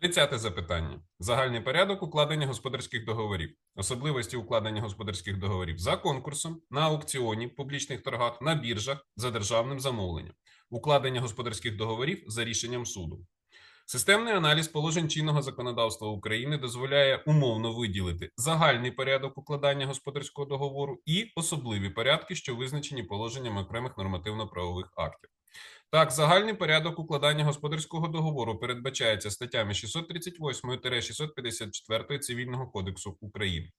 Тридцяте запитання: загальний порядок укладення господарських договорів, особливості укладення господарських договорів за конкурсом на аукціоні, публічних торгах, на біржах за державним замовленням, укладення господарських договорів за рішенням суду. Системний аналіз положень чинного законодавства України дозволяє умовно виділити загальний порядок укладання господарського договору і особливі порядки, що визначені положеннями окремих нормативно-правових актів. Так, загальний порядок укладання господарського договору передбачається статтями 638-654 Цивільного кодексу України.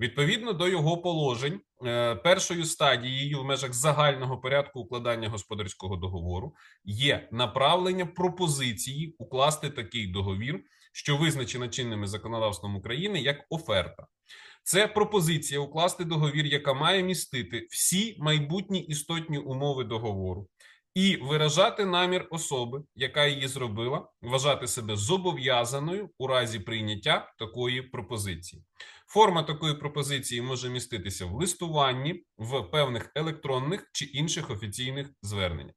Відповідно до його положень, е, першою стадією в межах загального порядку укладання господарського договору є направлення пропозиції укласти такий договір, що визначена чинними законодавством України як оферта. Це пропозиція укласти договір, яка має містити всі майбутні істотні умови договору, і виражати намір особи, яка її зробила, вважати себе зобов'язаною у разі прийняття такої пропозиції. Форма такої пропозиції може міститися в листуванні, в певних електронних чи інших офіційних зверненнях.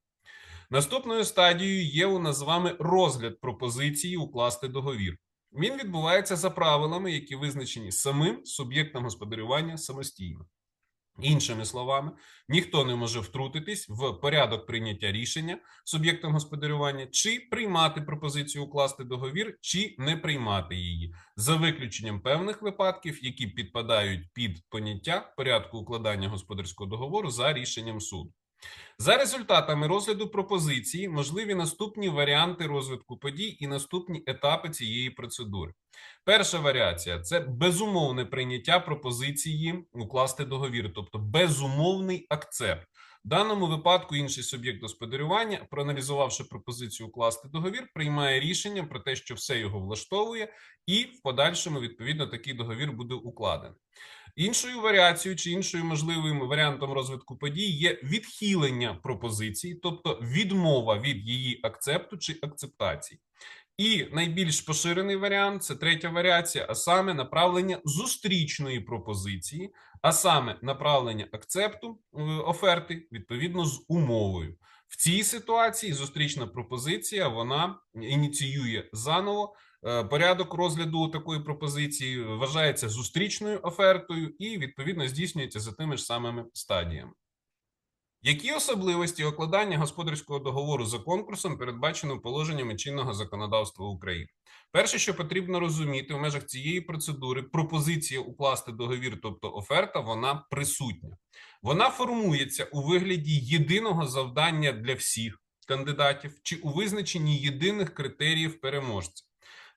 Наступною стадією є у нас з вами розгляд пропозиції укласти договір. Він відбувається за правилами, які визначені самим суб'єктом господарювання самостійно. Іншими словами, ніхто не може втрутитись в порядок прийняття рішення суб'єктом господарювання, чи приймати пропозицію укласти договір, чи не приймати її, за виключенням певних випадків, які підпадають під поняття порядку укладання господарського договору за рішенням суду. За результатами розгляду пропозиції можливі наступні варіанти розвитку подій і наступні етапи цієї процедури. Перша варіація це безумовне прийняття пропозиції укласти договір, тобто безумовний акцепт. В даному випадку інший суб'єкт господарювання, проаналізувавши пропозицію укласти договір, приймає рішення про те, що все його влаштовує, і в подальшому відповідно такий договір буде укладений. Іншою варіацією чи іншою можливим варіантом розвитку подій є відхилення пропозиції, тобто відмова від її акцепту чи акцептації. І найбільш поширений варіант це третя варіація, а саме направлення зустрічної пропозиції, а саме направлення акцепту е, оферти відповідно з умовою. В цій ситуації зустрічна пропозиція вона ініціює заново е, порядок розгляду такої пропозиції, вважається зустрічною офертою і відповідно здійснюється за тими ж самими стадіями. Які особливості укладання господарського договору за конкурсом передбачено положеннями чинного законодавства України? Перше, що потрібно розуміти в межах цієї процедури, пропозиція укласти договір, тобто оферта, вона присутня. Вона формується у вигляді єдиного завдання для всіх кандидатів чи у визначенні єдиних критеріїв переможця.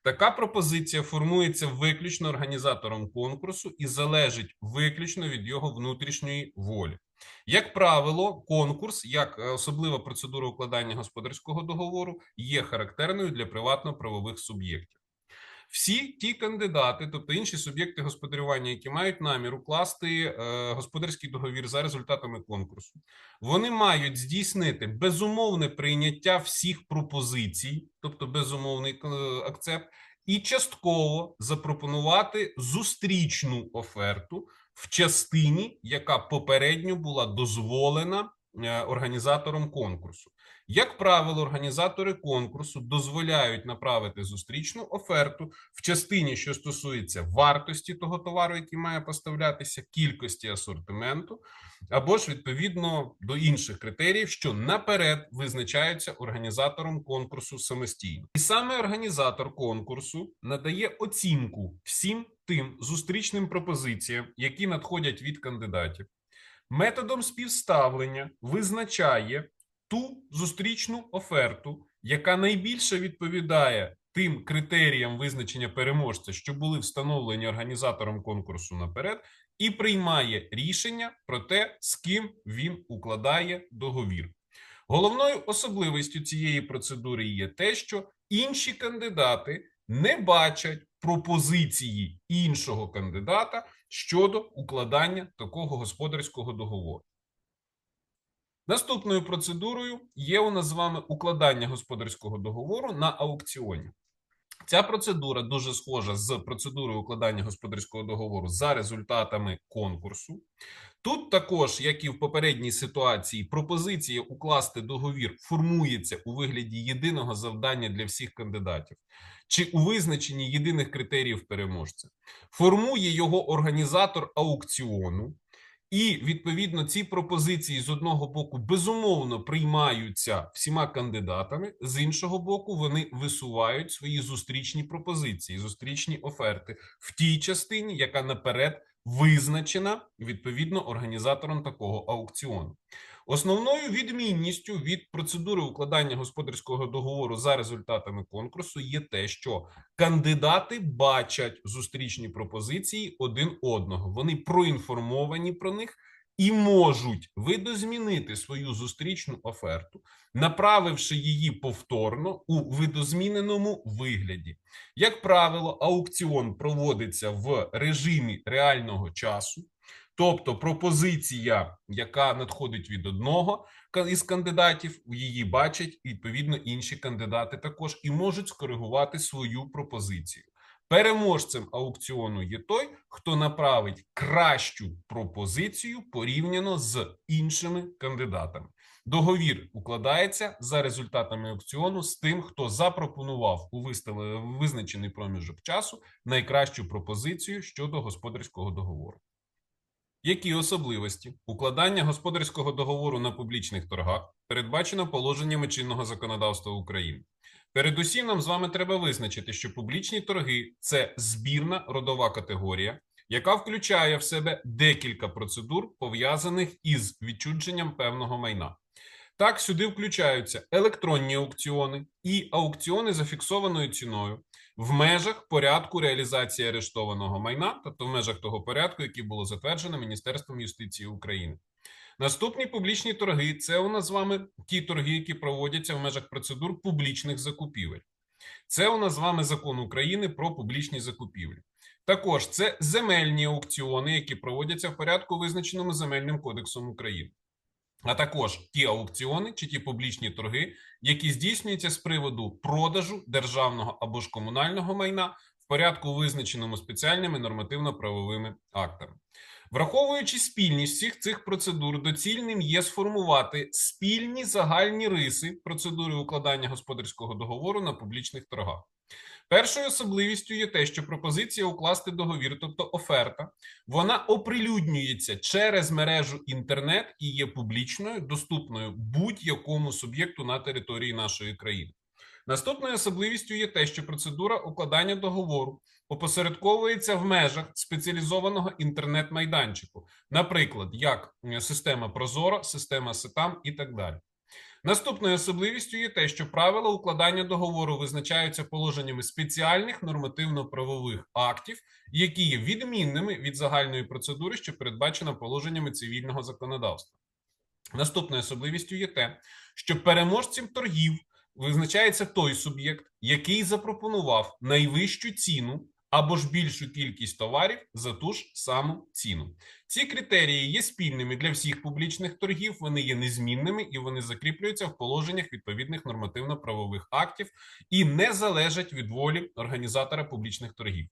Така пропозиція формується виключно організатором конкурсу і залежить виключно від його внутрішньої волі. Як правило, конкурс, як е, особлива процедура укладання господарського договору, є характерною для приватно-правових суб'єктів. Всі ті кандидати, тобто інші суб'єкти господарювання, які мають намір укласти е, господарський договір за результатами конкурсу, вони мають здійснити безумовне прийняття всіх пропозицій, тобто безумовний е, акцепт, і частково запропонувати зустрічну оферту в частині, яка попередньо була дозволена організатором конкурсу. Як правило, організатори конкурсу дозволяють направити зустрічну оферту в частині, що стосується вартості того товару, який має поставлятися, кількості асортименту, або ж відповідно до інших критеріїв, що наперед визначаються організатором конкурсу самостійно, і саме організатор конкурсу надає оцінку всім тим зустрічним пропозиціям, які надходять від кандидатів. Методом співставлення визначає ту зустрічну оферту, яка найбільше відповідає тим критеріям визначення переможця, що були встановлені організатором конкурсу наперед, і приймає рішення про те, з ким він укладає договір. Головною особливістю цієї процедури є те, що інші кандидати не бачать пропозиції іншого кандидата щодо укладання такого господарського договору. Наступною процедурою є у нас з вами укладання господарського договору на аукціоні. Ця процедура дуже схожа з процедурою укладання господарського договору за результатами конкурсу. Тут також, як і в попередній ситуації, пропозиція укласти договір формується у вигляді єдиного завдання для всіх кандидатів чи у визначенні єдиних критеріїв переможця. Формує його організатор аукціону. І відповідно ці пропозиції з одного боку безумовно приймаються всіма кандидатами, з іншого боку, вони висувають свої зустрічні пропозиції, зустрічні оферти в тій частині, яка наперед визначена відповідно організатором такого аукціону. Основною відмінністю від процедури укладання господарського договору за результатами конкурсу є те, що кандидати бачать зустрічні пропозиції один одного. Вони проінформовані про них і можуть видозмінити свою зустрічну оферту, направивши її повторно у видозміненому вигляді. Як правило, аукціон проводиться в режимі реального часу. Тобто пропозиція, яка надходить від одного із кандидатів, її бачать відповідно інші кандидати також і можуть скоригувати свою пропозицію. Переможцем аукціону є той, хто направить кращу пропозицію порівняно з іншими кандидатами. Договір укладається за результатами аукціону з тим, хто запропонував у визначений проміжок часу найкращу пропозицію щодо господарського договору. Які особливості укладання господарського договору на публічних торгах передбачено положеннями чинного законодавства України? Передусім, нам з вами треба визначити, що публічні торги це збірна родова категорія, яка включає в себе декілька процедур, пов'язаних із відчудженням певного майна. Так, сюди включаються електронні аукціони і аукціони за фіксованою ціною в межах порядку реалізації арештованого майна, тобто в межах того порядку, який було затверджено Міністерством юстиції України. Наступні публічні торги це у нас з вами ті торги, які проводяться в межах процедур публічних закупівель. Це у нас з вами закон України про публічні закупівлі. Також це земельні аукціони, які проводяться в порядку, визначеному земельним кодексом України а також ті аукціони чи ті публічні торги, які здійснюються з приводу продажу державного або ж комунального майна в порядку, визначеному спеціальними нормативно-правовими актами. Враховуючи спільність всіх цих процедур, доцільним є сформувати спільні загальні риси процедури укладання господарського договору на публічних торгах. Першою особливістю є те, що пропозиція укласти договір, тобто оферта, вона оприлюднюється через мережу інтернет і є публічною, доступною будь-якому суб'єкту на території нашої країни. Наступною особливістю є те, що процедура укладання договору опосередковується в межах спеціалізованого інтернет-майданчику, наприклад, як система Прозоро, система Сетам і так далі. Наступною особливістю є те, що правила укладання договору визначаються положеннями спеціальних нормативно-правових актів, які є відмінними від загальної процедури, що передбачена положеннями цивільного законодавства. Наступною особливістю є те, що переможцем торгів визначається той суб'єкт, який запропонував найвищу ціну або ж більшу кількість товарів за ту ж саму ціну. Ці критерії є спільними для всіх публічних торгів, вони є незмінними і вони закріплюються в положеннях відповідних нормативно-правових актів і не залежать від волі організатора публічних торгів.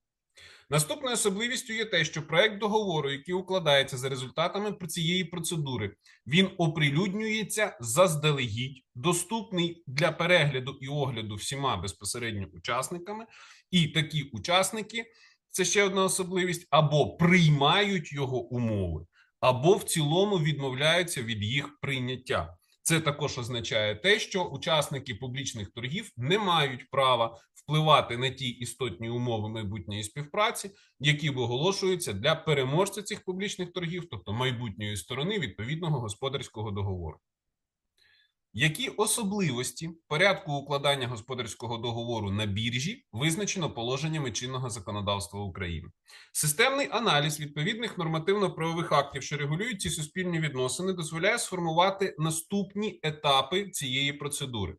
Наступною особливістю є те, що проект договору, який укладається за результатами цієї процедури, він оприлюднюється заздалегідь, доступний для перегляду і огляду всіма безпосередньо учасниками, і такі учасники це ще одна особливість, або приймають його умови, або в цілому відмовляються від їх прийняття. Це також означає те, що учасники публічних торгів не мають права впливати на ті істотні умови майбутньої співпраці, які оголошуються для переможця цих публічних торгів, тобто майбутньої сторони відповідного господарського договору. Які особливості порядку укладання господарського договору на біржі визначено положеннями чинного законодавства України? Системний аналіз відповідних нормативно-правових актів, що регулюють ці суспільні відносини, дозволяє сформувати наступні етапи цієї процедури.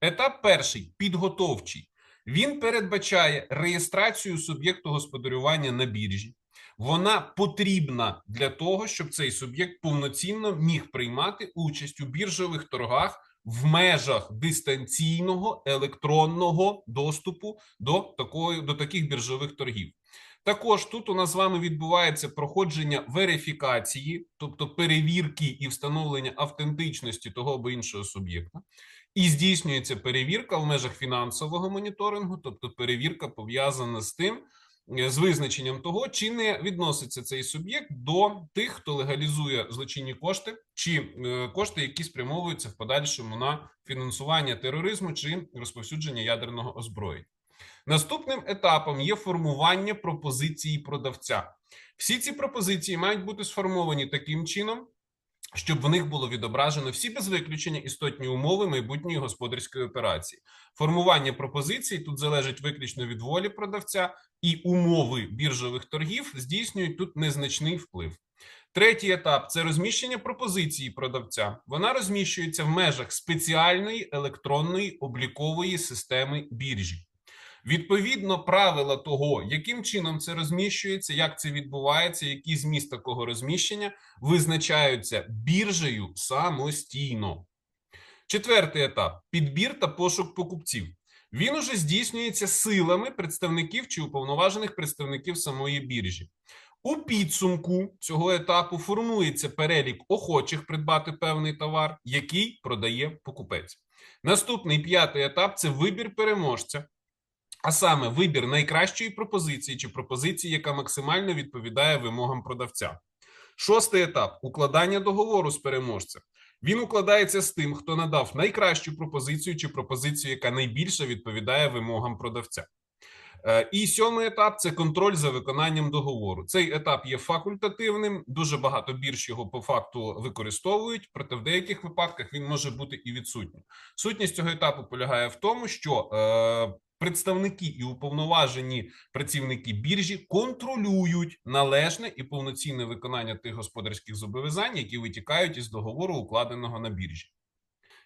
Етап перший підготовчий. Він передбачає реєстрацію суб'єкту господарювання на біржі. Вона потрібна для того, щоб цей суб'єкт повноцінно міг приймати участь у біржових торгах в межах дистанційного електронного доступу до такої до таких біржових торгів. Також тут у нас з вами відбувається проходження верифікації, тобто перевірки і встановлення автентичності того або іншого суб'єкта, і здійснюється перевірка в межах фінансового моніторингу, тобто перевірка пов'язана з тим, з визначенням того, чи не відноситься цей суб'єкт до тих, хто легалізує злочинні кошти, чи е, кошти, які спрямовуються в подальшому на фінансування тероризму чи розповсюдження ядерного озброєння. Наступним етапом є формування пропозиції продавця. Всі ці пропозиції мають бути сформовані таким чином, щоб в них було відображено всі без виключення істотні умови майбутньої господарської операції. Формування пропозицій тут залежить виключно від волі продавця, і умови біржових торгів здійснюють тут незначний вплив. Третій етап це розміщення пропозиції продавця. Вона розміщується в межах спеціальної електронної облікової системи біржі. Відповідно, правила того, яким чином це розміщується, як це відбувається, який зміст такого розміщення визначаються біржею самостійно. Четвертий етап підбір та пошук покупців. Він уже здійснюється силами представників чи уповноважених представників самої біржі. У підсумку цього етапу формується перелік охочих придбати певний товар, який продає покупець. Наступний п'ятий етап це вибір переможця. А саме вибір найкращої пропозиції чи пропозиції, яка максимально відповідає вимогам продавця. Шостий етап укладання договору з переможцем. Він укладається з тим, хто надав найкращу пропозицію чи пропозицію, яка найбільше відповідає вимогам продавця. Е, і сьомий етап це контроль за виконанням договору. Цей етап є факультативним. Дуже багато бірж його по факту використовують, проте в деяких випадках він може бути і відсутнім. Сутність цього етапу полягає в тому, що е, представники і уповноважені працівники біржі контролюють належне і повноцінне виконання тих господарських зобов'язань, які витікають із договору, укладеного на біржі.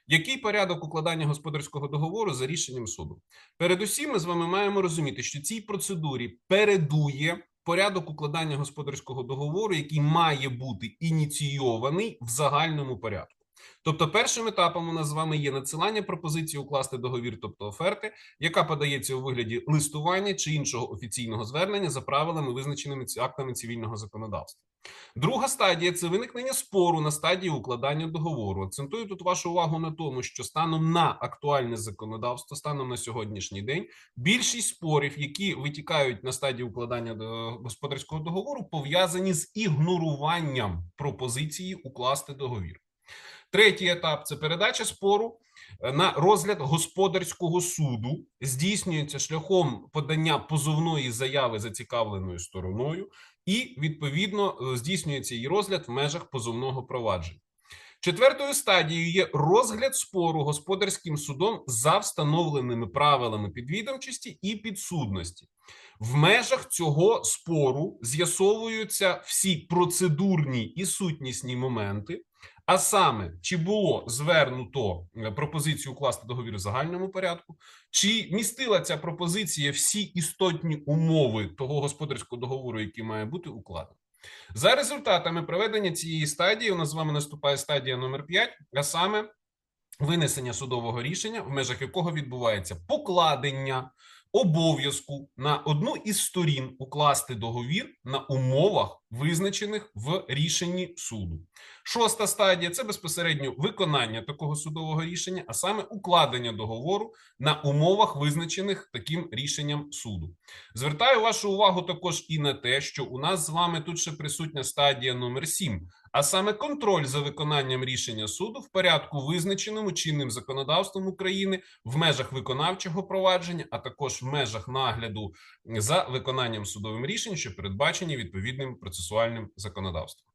Який порядок укладання господарського договору за рішенням суду? Передусім, ми з вами маємо розуміти, що цій процедурі передує порядок укладання господарського договору, який має бути ініційований в загальному порядку. Тобто, першим етапом у нас з вами є надсилання пропозиції укласти договір, тобто оферти, яка подається у вигляді листування чи іншого офіційного звернення за правилами, визначеними актами цивільного законодавства. Друга стадія це виникнення спору на стадії укладання договору. Акцентую тут вашу увагу на тому, що станом на актуальне законодавство, станом на сьогоднішній день, більшість спорів, які витікають на стадії укладання господарського договору, пов'язані з ігноруванням пропозиції укласти договір. Третій етап це передача спору е, на розгляд господарського суду, здійснюється шляхом подання позовної заяви зацікавленою стороною, і відповідно е, здійснюється її розгляд в межах позовного провадження. Четвертою стадією є розгляд спору господарським судом за встановленими правилами підвідомчості і підсудності. В межах цього спору з'ясовуються всі процедурні і сутнісні моменти, а саме, чи було звернуто е, пропозицію укласти договір в загальному порядку, чи містила ця пропозиція всі істотні умови того господарського договору, який має бути укладений. За результатами проведення цієї стадії, у нас з вами наступає стадія номер 5, а саме винесення судового рішення, в межах якого відбувається покладення обов'язку на одну із сторін укласти договір на умовах, визначених в рішенні суду. Шоста стадія це безпосередньо виконання такого судового рішення, а саме укладення договору на умовах, визначених таким рішенням суду. Звертаю вашу увагу також і на те, що у нас з вами тут ще присутня стадія номер 7, а саме контроль за виконанням рішення суду в порядку, визначеному чинним законодавством України в межах виконавчого провадження, а також в межах нагляду за виконанням судовим рішень, що передбачені відповідним процесуальним законодавством.